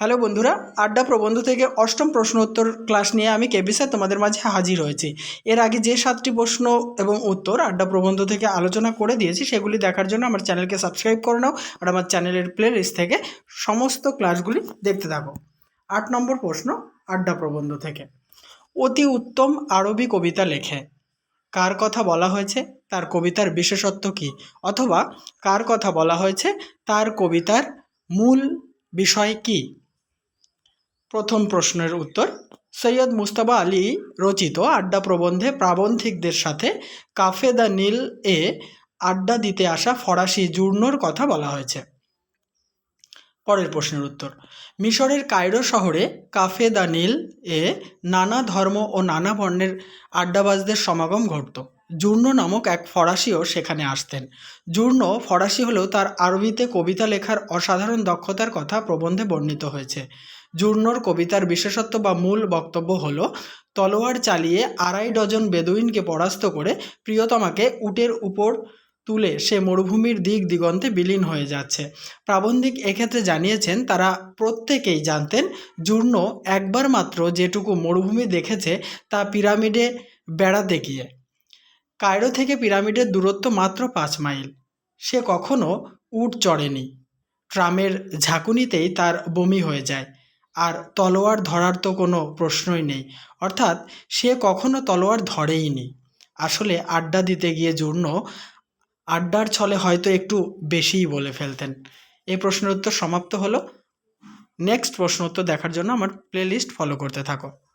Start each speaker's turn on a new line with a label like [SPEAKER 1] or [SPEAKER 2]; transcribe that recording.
[SPEAKER 1] Hello বন্ধুরা, আড্ডা প্রবন্ধ থেকে অষ্টম প্রশ্ন উত্তর ক্লাস নিয়ে আমি কেবি স্যার তোমাদের মাঝে হাজির হয়েছি। এর আগে যে সাতটি প্রশ্ন এবং উত্তর আড্ডা প্রবন্ধ থেকে আলোচনা করে দিয়েছি, সেগুলি দেখার জন্য আমার চ্যানেলকে সাবস্ক্রাইব করে নাও আর আমার চ্যানেলের প্লে লিস্ট থেকে সমস্ত ক্লাসগুলি দেখতে থাকো। আট নম্বর প্রশ্ন, আড্ডা প্রবন্ধ থেকে। অতি উত্তম আরবি কবিতা লেখে। কার কথা বলা হয়েছে? তার কবিতার বিশেষত্ব কী? অথবা কার কথা বলা হয়েছে? তার কবিতার মূল বিষয় কী? প্রথম প্রশ্নের উত্তর। সৈয়দ মুস্তাবা আলী রচিত আড্ডা প্রবন্ধে প্রাবন্ধিকদের সাথে কাফে দ্য নীল এ আড্ডা দিতে আসা ফরাসি জুর্নোর কথা বলা হয়েছে। পরের প্রশ্নের উত্তর। মিশরের কায়রো শহরে কাফে দ্য নীল এ নানা ধর্ম ও নানা বর্ণের আড্ডাবাজদের সমাগম ঘটত। জূর্ণ নামক এক ফরাসিও সেখানে আসতেন। জূর্ণ ফরাসি হলেও তার আরবিতে কবিতা লেখার অসাধারণ দক্ষতার কথা প্রবন্ধে বর্ণিত হয়েছে। জূর্ণর কবিতার বিশেষত্ব বা মূল বক্তব্য হলো, তলোয়ার চালিয়ে আড়াই ডজন বেদুইনকে পরাস্ত করে প্রিয়তমাকে উটের উপর তুলে সে মরুভূমির দিক দিগন্তে বিলীন হয়ে যাচ্ছে। প্রাবন্ধিক এক্ষেত্রে জানিয়েছেন, তারা প্রত্যেকেই জানতেন জূর্ণ একবার মাত্র যেটুকু মরুভূমি দেখেছে তা পিরামিডে বেড়াতে গিয়ে। কায়রো থেকে পিরামিডের দূরত্ব মাত্র পাঁচ মাইল। সে কখনো উট চড়েনি। ট্রামের ঝাঁকুনিতেই তার বমি হয়ে যায়। আর তলোয়ার ধরার তো কোনো প্রশ্নই নেই। অর্থাৎ সে কখনো তলোয়ার ধরেইনি। আসলে আড্ডা দিতে গিয়ে জূর্ণ আড্ডার ছলে হয়তো একটু বেশিই বলে ফেলতেন। এই প্রশ্নের উত্তর সমাপ্ত হলো। নেক্সট প্রশ্ন উত্তর দেখার জন্য আমার প্লেলিস্ট ফলো করতে থাকো।